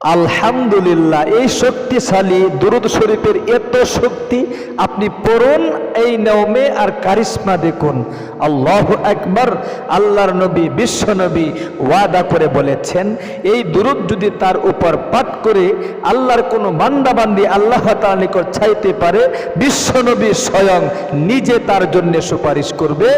আলহামদুলিল্লাহ, এই শক্তিশালী দুরুদ শরীফের এত শক্তি আপনি পড়ুন এই নিয়মে আর কারিশ্মা দেখুন। আল্লাহ একবার আল্লাহর নবী, বিশ্ব নবী ওয়াদা করে বলেছেন, এই দুরুদ যদি তার উপর পাঠ করে আল্লাহর কোনো বান্দাবান্দি আল্লাহ তার নিকট চাইতে পারে, বিশ্ব নবী স্বয়ং নিজে তার জন্য সুপারিশ করবে।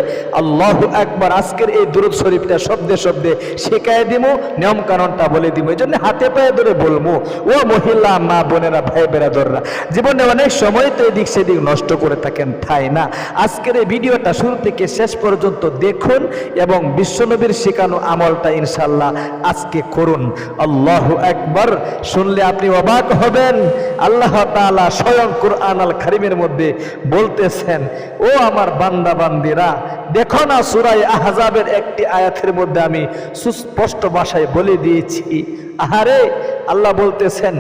আল্লাহ একবার আজকের এই দুরুদ শরীফটা শব্দে শব্দে শেখায় দিব নিয়মকানুনটা বলে দিব এই জন্য হাতে পায়ে ধরে বলব ও মহিলা, মা বোনেরা, ভাই বেরাদররা জীবনে অনেক সময় তো এদিক সেদিক নষ্ট করে থাকেন, ঠাই না। আজকের এই ভিডিওটা শুরু থেকে শেষ পর্যন্ত দেখুন এবং বিশ্বনবীর শেখানো আমলটা ইনশাল্লাহ আজকে করুন। আল্লাহ একবার শুনলে আপনি অবাক হবেন। আল্লাহ তাআলা স্বয়ং কোরআন আল খারিমের মধ্যে বলতেছেন, ও আমার বান্দা বান্দিরা দেখো না সুরাই আহজাবের একটি আয়াতের মধ্যে আমি সুস্পষ্ট ভাষায় বলে দিয়েছি। আহারে, আল্লাহ বলতেছেন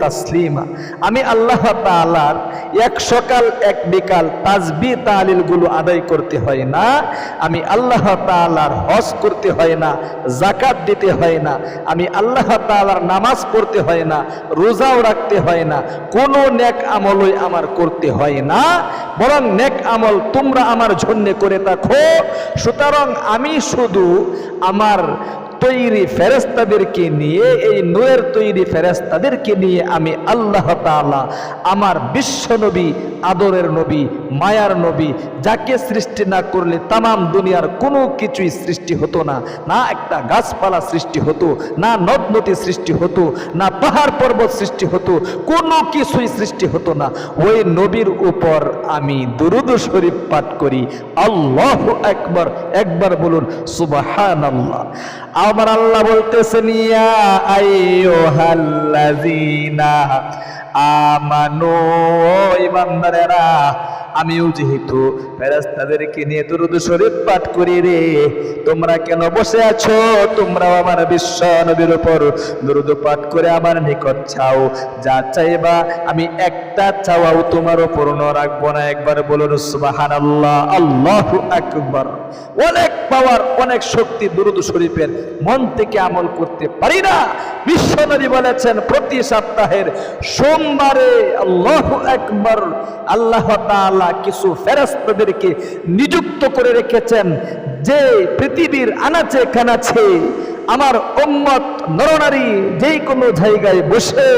তাসলিমা। আমি আল্লাহ তাআলার এক সকাল, এক বিকাল তাসবিহ তাহলিলগুলো আদায় করতে হয় না। আমি আল্লাহ তাআলার হজ করতে হয় না জাকাত দিতে হয় না। আমি আল্লাহ তালার নামাজ পড়তে হয় না, রোজাও রাখতে হয় না, কোনো নেক আমলই আমার করতে হয় না, বরং নেক আমল তোমরা আমার জন্যে করে থাকো সুতরাং আমি শুধু আমার তৈরি ফেরেস্তাদেরকে নিয়ে, এই নূরের তৈরি ফেরেস্তাদেরকে নিয়ে আমি আল্লাহ তাআলা আমার বিশ্ব নবী, আদরের নবী, মায়ার নবী, যাকে সৃষ্টি না করলে তামাম দুনিয়ার কোনো কিছুই সৃষ্টি হতো না। না একটা গাছপালা সৃষ্টি হতো, না নদ নদী সৃষ্টি হতো, না পাহাড় পর্বত সৃষ্টি হতো, কোনো কিছুই সৃষ্টি হতো না। ওই নবীর উপর আমি দুরুদ শরীফ পাঠ করি। আল্লাহ একবার একবার বলুন সুবাহান আল্লাহ আমার আল্লাহ বলতেছেন ইয়া আইয়ুহাল্লাযীনা আমানু ইমানদারেরা আমিও যেহেতু ফেরেস্তাদেরকে নিয়ে দুরুদ শরীফ পাঠ করি রে। তোমরা কেন বসে আছো? তোমরাও আমার বিশ্ব নবীর উপর দুরুদ পাঠ করে আমার নিকট চাও যা চাইবা আমি একটা চাওয়াও তোমার উপর ন রাখব না। একবার বলুন, সুবহানাল্লাহ, আল্লাহ আকবার। অনেক পাওয়ার অনেক শক্তি দুরুদ শরীফের মন থেকে আমল করতে পারি না। বিশ্বনবী বলেছেন, প্রতি সপ্তাহের সোমবারে আল্লাহ একবার আল্লাহ তাআলা কিছু ফেরেশতাদেরকে নিযুক্ত করে রেখেছেন, যে পৃথিবীর আনাচে কানাচে আমার উম্মত নরনারী যেই কোনো জায়গায় বসে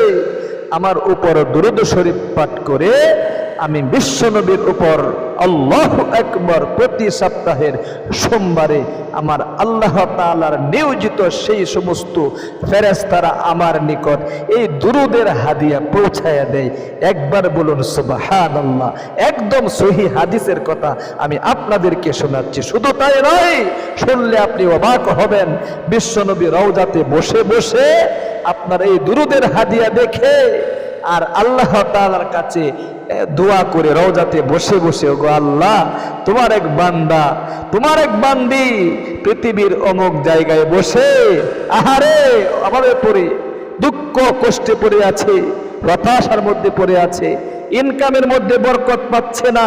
আমার উপর দুরুদ শরীফ পাঠ করে আমি বিশ্বনবীর উপর আল্লাহ একবার প্রতি সপ্তাহের সোমবারে আমার আল্লাহ তাআলার নিয়োজিত সেই সমস্ত ফেরেস্তারা আমার নিকট এই দুরুদের হাদিয়া পৌঁছায়া দেয়। একবার বলুন সুবাহান আল্লাহ একদম সহি হাদিসের কথা আমি আপনাদেরকে শোনাচ্ছি। শুধু তাই নয়, শুনলে আপনি অবাক হবেন। বিশ্বনবী রওজাতে বসে বসে আপনার এই দুরুদের হাদিয়া দেখে আর আল্লাহ তালার কাছে দোয়া করে, রওজাতে বসে বসে গো আল্লাহ, তোমার এক বান্দা, তোমার এক বান্দি পৃথিবীর অমুক জায়গায় বসে, আহারে, অভাবে পড়ে, দুঃখ কষ্টে পড়ে আছে, হতাশার মধ্যে পড়ে আছে ইনকামের মধ্যে বরকত পাচ্ছে না।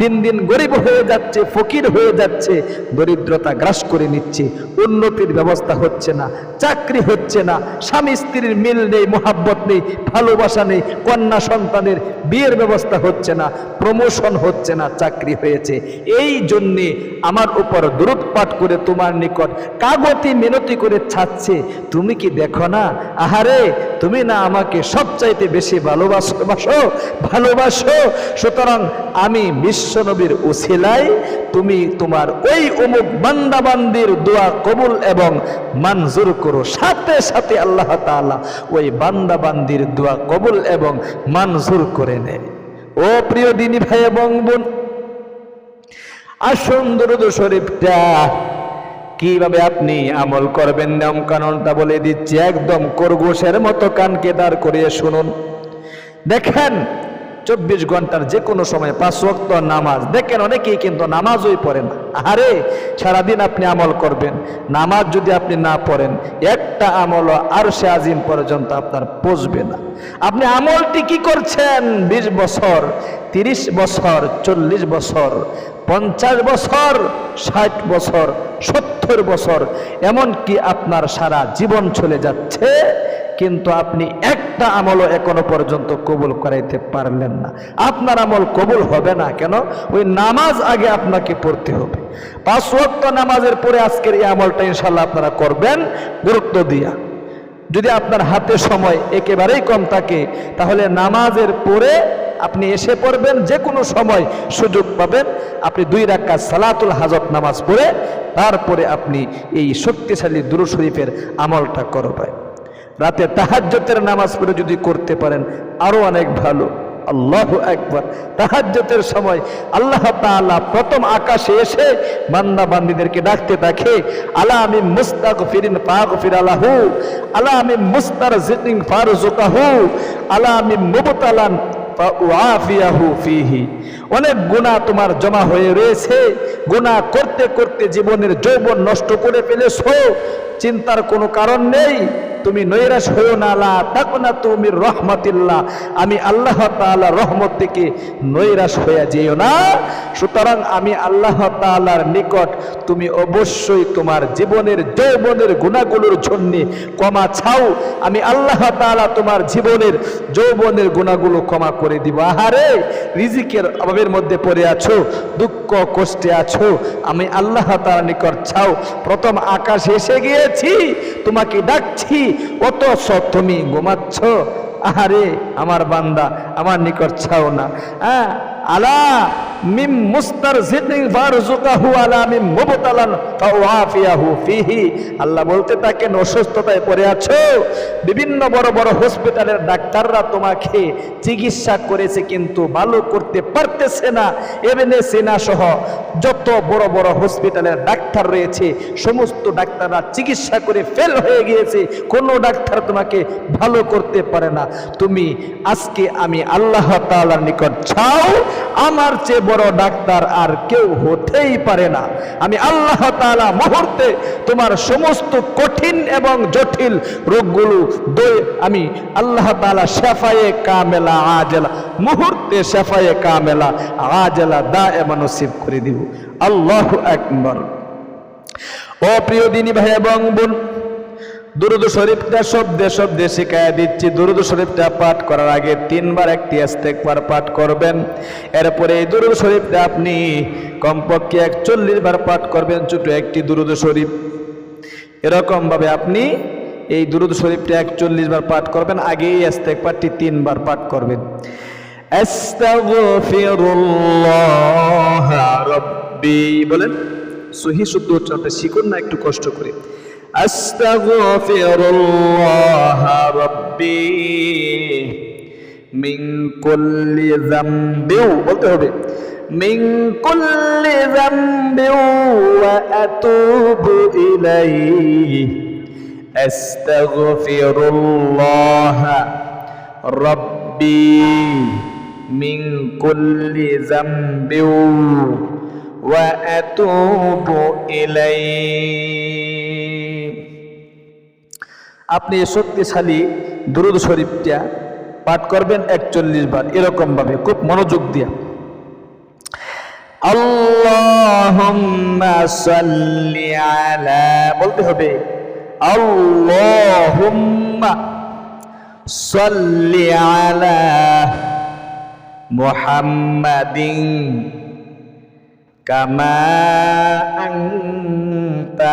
দিন দিন গরিব হয়ে যাচ্ছে, ফকির হয়ে যাচ্ছে, দরিদ্রতা গ্রাস করে নিচ্ছে, উন্নতির ব্যবস্থা হচ্ছে না, চাকরি হচ্ছে না, স্বামী স্ত্রীর মিল নেই, মোহাব্বত নেই, ভালোবাসা নেই, কন্যা সন্তানের বিয়ের ব্যবস্থা হচ্ছে না প্রমোশন হচ্ছে না, চাকরি হয়েছে। এই জন্যে আমার উপর দূরত পাঠ করে তোমার নিকট কাগতি মিনতি করে ছাড়ছে। তুমি কি দেখো না? আহারে, তুমি না আমাকে সবচাইতে বেশি ভালোবাসো বাসো ভালোবাসো। সুতরাং আমি বিশ্বনবীর উসিলাই তুমি তোমার ওই অমুক বান্দাবান্দির দোয়া কবুল এবং মঞ্জুর করো। সাথে সাথে আল্লাহ তাআলা ওই বান্দাবান্দির দোয়া কবুল এবং মঞ্জুর করে নেয়। ও প্রিয় দিনী ভাই এবং বোন আসুন দরুদ শরীফটা। কীভাবে আপনি আমল করবেন নিয়ম কানুনটা বলে দিচ্ছি। একদম করগোশের মতো কানকে দাঁড় করিয়ে শুনুন। দেখেন চব্বিশ ঘণ্টার যে কোনো সময় পাঁচ ওয়াক্ত নামাজ। দেখেন অনেকেই কিন্তু নামাজই পড়ে না। আরে সারাদিন আপনি আমল করবেন, নামাজ যদি আপনি না পড়েন, একটা আমলও আর সে আজিম পর্যন্ত আপনার পচবে না। আপনি আমলটি কি করছেন? বিশ বছর, তিরিশ বছর, চল্লিশ বছর, পঞ্চাশ বছর, ষাট বছর, সত্তর বছর, এমনকি আপনার সারা জীবন চলে যাচ্ছে। কিন্তু আপনি একটা আমলও এখনও পর্যন্ত কবুল করাইতে পারলেন না। আপনার আমল কবুল হবে না কেন? ওই নামাজ আগে আপনাকে পড়তে হবে। পাঁচ ওয়াক্ত নামাজের পরে আজকের এই আমলটা ইনশাল্লাহ আপনারা করবেন। গুরুত্ব দিয়া। যদি আপনার হাতে সময় একেবারেই কম থাকে, তাহলে নামাজের পরে আপনি এসে পড়বেন যে কোনো সময় সুযোগ পাবেন। আপনি দুই রাক্কা সালাতুল হাজত নামাজ পড়ে, তারপরে আপনি এই শক্তিশালী দুরু শরীফের আমলটা করবেন। রাতে তাহাজ্জতের নামাজ পড়ে যদি করতে পারেন আরও অনেক ভালো। আল্লাহ একবার তাহাজ্জতের সময় আল্লাহ তাআলা প্রথম আকাশে এসে বান্দা বান্দিদেরকে ডাকতে দেখে, আলা আমি মুস্তাক ফিরিন পাক ফির আলাহু আলা আমি মুস্তার জিকিং ফারজুকাহু আলা আমি মুবতালান অনেক গুনাহ তোমার জমা হয়ে রয়েছে। গুনাহ করতে করতে জীবনের যৌবন নষ্ট করে ফেলেছো। চিন্তার কোনো কারণ নেই। তুমি নৈরাশ হইও না, লা তাকনা তুমি রহমতিল্লাহ। আমি আল্লাহ তাআলা রহমত থেকে নৈরাশ হইয়া যেও না। সুতরাং আমি আল্লাহ তাআলার নিকট তুমি অবশ্যই তোমার জীবনের যৌবনের গুণাগুলোর জন্য ক্ষমা ছাও আমি আল্লাহ তাআলা তোমার জীবনের যৌবনের গুণাগুলো ক্ষমা করে দিব। আহারে, রিজিকের অভাবের মধ্যে পড়ে আছো, দুঃখ, কষ্টে আছো। আমি আল্লাহ তাআলার নিকট ছাও প্রথম আকাশ এসে গিয়েছি, তোমাকে ডাকছি অথচ তুমি ঘুমাচ্ছ? আহারে আমার বান্দা আমার নিকট ছাও না। হ্যাঁ আলা মিম মুস্তার জিদিন ফারজুকাহু আলা মিম মুবতালান ফাওয়াফিয়াহু ফিহি। আল্লাহ বলতে থাকেন, অসুস্থতায় পড়ে আছো? বিভিন্ন বড় বড় হসপিটালের ডাক্তাররা তোমাকে চিকিৎসা করেছে কিন্তু ভালো করতে পারতেছে না। এমএনএ সেনা সহ যত বড় বড় হসপিটালের ডাক্তার রয়েছে, সমস্ত ডাক্তাররা চিকিৎসা করে ফেল হয়ে গিয়েছে। কোনো ডাক্তার তোমাকে ভালো করতে পারে না। তুমি আজকে আমি আল্লাহ তাআলার নিকট চাও, আমার চেয়ে বড় ডাক্তার আর কেউ হতেই পারে না। আমি আল্লাহ তাআলা মুহূর্তে তোমার সমস্ত কঠিন এবং জটিল রোগগুলো আমি আল্লাহ তালা শেফায়ে কামেলা আজেলা, মুহূর্তে শেফায়ে কামেলা আজেলা দা এমন নসিব করে দিব। আল্লাহ একবার ও প্রিয় দিনী ভাই এবং বোন দুরুদ শরীফটা সব শব্দে শব্দে শিখায় দিচ্ছি। দুরুদ শরীফটা পাঠ করার আগে তিনবার একটি ইস্তেকবার পাঠ করবেন। এরপরে এই দুরুদ শরীফটা আপনি কমপক্ষে একচল্লিশ বার পাঠ করবেন ছোট একটি দুরুদ শরীফ। এরকমভাবে আপনি এই দুরুদ শরীফটা একচল্লিশ বার পাঠ করবেন আগে এই ইস্তেকবারটি তিনবার পাঠ করবেন। বলেন, সহি শুদ্ধ উচ্চারণটা শিখুন না, একটু কষ্ট করে। أستغفر الله ربي من كل ذنب من كل ذنب وأتوب إليه. أستغفر الله ربي من كل ذنب وأتوب إليه. আপনি শক্তিশালী, দুরুদ শরীফটা পাঠ করবেন একচল্লিশ বার এরকম ভাবে খুব মনোযোগ দিয়া। বলতে হবে আলা মুহাম্মাদিন কামা আনতা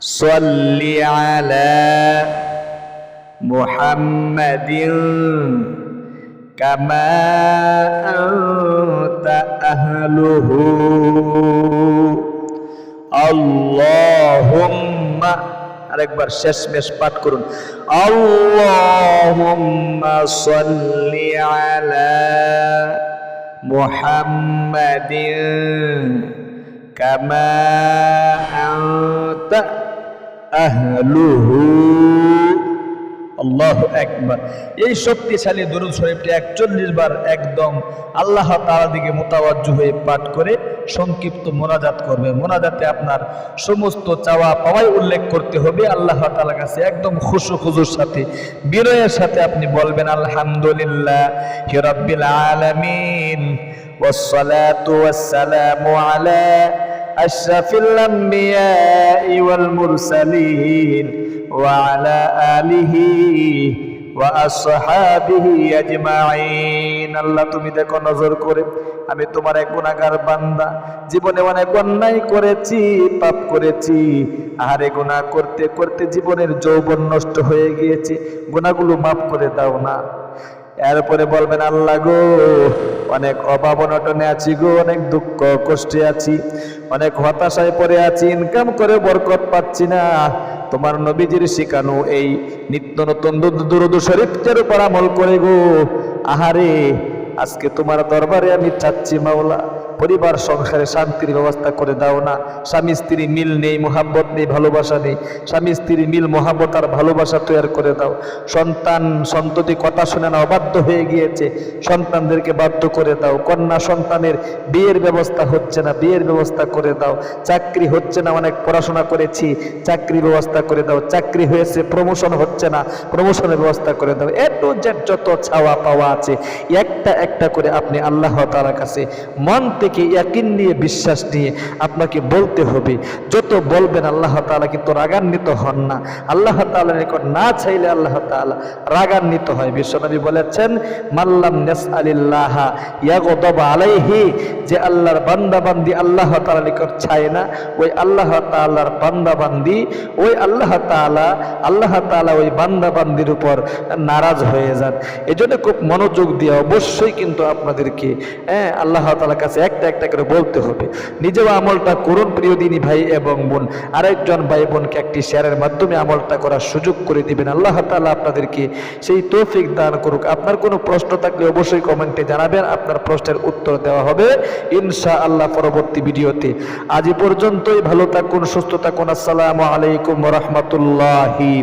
صل على محمد كما أنت أهله اللهم আরেকবার শেষ মেশ পাঠ করুন আল্লাহুম্মা সাল্লি আলা মুহাম্মাদিন কামা আনতা আহলুহু আল্লাহ একবার এই শক্তিশালী দরুদ শরীফটি একচল্লিশ বার একদম আল্লাহ তাআলা দিকে মোতাবাজ্য হয়ে পাঠ করে সংক্ষিপ্ত মোনাজাত করবে মোনাজাতে আপনার সমস্ত চাওয়া পাওয়াই উল্লেখ করতে হবে আল্লাহ তাআলার কাছে একদম খুশু খুজুর সাথে বিনয়ের সাথে আপনি বলবেন আলহামদুলিল্লাহ হিরাব্বিল আলামিন والصلاة والسلام على أشرف الأنبياء والمرسلين وعلى آله وأصحابه أجمعين আল্লাহ তুমি দেখো নজর করে আমি তোমার এক গুণাগার বান্দা জীবনে অনেক অন্যায় করেছি পাপ করেছি আহারে গুনাহ করতে করতে জীবনের যৌবন নষ্ট হয়ে গিয়েছে গুনাহগুলো মাফ করে দাও না এরপরে বলবেন আল্লাহ গো অনেক অভাব অনটনে আছি গো, অনেক দুঃখ কষ্টে আছি, অনেক হতাশায় পড়ে আছি ইনকাম করে বরকত পাচ্ছি না। তোমার নবীজির শিখানো এই নিত্য নতুন দুরুদ শরীফের উপর আমল করে গো। আহারে, আজকে তোমার দরবারে আমি চাচ্ছি মাওলা পরিবার, সংসারে শান্তির ব্যবস্থা করে দাও না। স্বামী, স্ত্রী মিল নেই, মোহাব্বত নেই, ভালোবাসা নেই। স্বামী স্ত্রী মিল, মোহাব্বত আর ভালোবাসা তৈরি করে দাও। সন্তান সন্ততি কথা শুনে না, অবাধ্য হয়ে গিয়েছে। সন্তানদেরকে বাধ্য করে দাও। কন্যা সন্তানের বিয়ের ব্যবস্থা হচ্ছে না, বিয়ের ব্যবস্থা করে দাও। চাকরি হচ্ছে না, অনেক পড়াশোনা করেছি, চাকরি ব্যবস্থা করে দাও। চাকরি হয়েছে প্রমোশন হচ্ছে না প্রমোশনের ব্যবস্থা করে দাও। এত জেড যত ছাওয়া পাওয়া আছে, একটা একটা করে আপনি আল্লাহ তাআলার কাছে মন থেকে ইয়াকিন নিয়ে বিশ্বাস নিয়ে আপনাকে বলতে হবে, যত বলবেন আল্লাহ তাআলা কিন্তু রাগান্বিত হন না। আল্লাহ তাআলার নিকট না চাইলে আল্লাহ তাআলা রাগান্বিত হয়। বিশ্বনবী বলেছেন, মাল্লাম নাসআলিল্লাহ ইয়াগদাব আলাইহি যে আল্লাহর বান্দা বান্দি আল্লাহ তাআলার নিকট চায় না, ওই আল্লাহ তাআলার বান্দাবান্দি, ওই আল্লাহ তাআলা আল্লাহ তাআলা ওই বান্দাবান্দির উপর নারাজ হয়ে যান। এজন্য খুব মনোযোগ দিয়ে অবশ্যই কিন্তু আপনাদেরকে হ্যাঁ আল্লাহ তাআলার কাছে একটা একটা করে বলতে হবে। নিজেও আমলটা করুন প্রিয় দিনী ভাই এবং বোন। আরেকজন ভাই বোনকে একটি শেয়ারের মাধ্যমে আমলটা করার সুযোগ করে দিবেন। আল্লাহ তাআলা আপনাদেরকে সেই তৌফিক দান করুক। আপনার কোনো প্রশ্ন থাকলে অবশ্যই কমেন্টে জানাবেন। আপনার প্রশ্নের উত্তর দেওয়া হবে ইনশা আল্লাহ পরবর্তী ভিডিওতে। আজ পর্যন্তই। ভালো থাকুন, সুস্থ থাকুন। আসসালামু আলাইকুম রহমতুল্লাহি